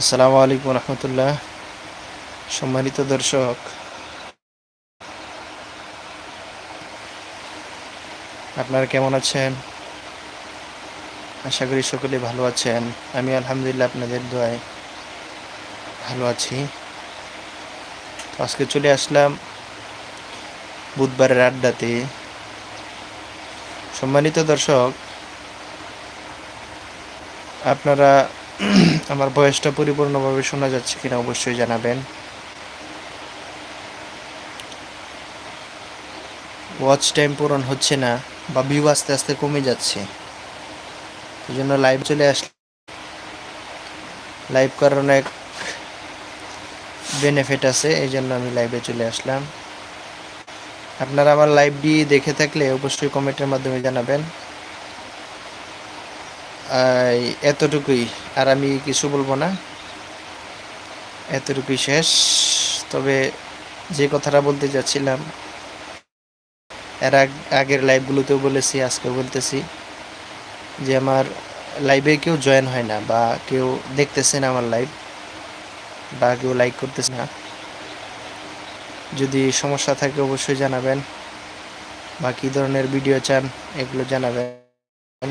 আসসালামু আলাইকুম রহমতুল্লাহ। সম্মানিত দর্শক, আপনারা কেমন আছেন? আশা করি সকলে ভালো আছেন। আমি আলহামদুলিল্লাহ আপনাদের দোয়ায় ভালো আছি। তো আজকে চলে আসলাম বুধবারের আড্ডাতে। সম্মানিত দর্শক, আপনারা আমার বয়সটা পরিপূর্ণভাবে শোনা যাচ্ছে কিনা অবশ্যই জানাবেন। ওয়াচ টাইম পূরণ হচ্ছে না বা ভিউ আস্তে আস্তে কমে যাচ্ছে। এই জন্য লাইভ চলে আস লাইভ করার অনেক বেনিফিট আছে এই জন্য আমি লাইভে চলে আসলাম। আপনারা আমার লাইভ লাইভটি দেখে থাকলে অবশ্যই কমেন্টের মাধ্যমে জানাবেন। এতটুকুই। আর আমি কিছু বলব না। এতটুকুই শেষ। তবে যে কথাটা বলতে যাচ্ছিলাম, এর আগের লাইভগুলোতেও বলেছি, আজকেও বলতেছি, যে আমার লাইভে কেউ জয়েন হয় না বা কেউ দেখতেছে না আমার লাইভ বা কেউ লাইক করতেছে না। যদি সমস্যা থাকে অবশ্যই জানাবেন বা কী ধরনের ভিডিও চান এগুলো জানাবেন।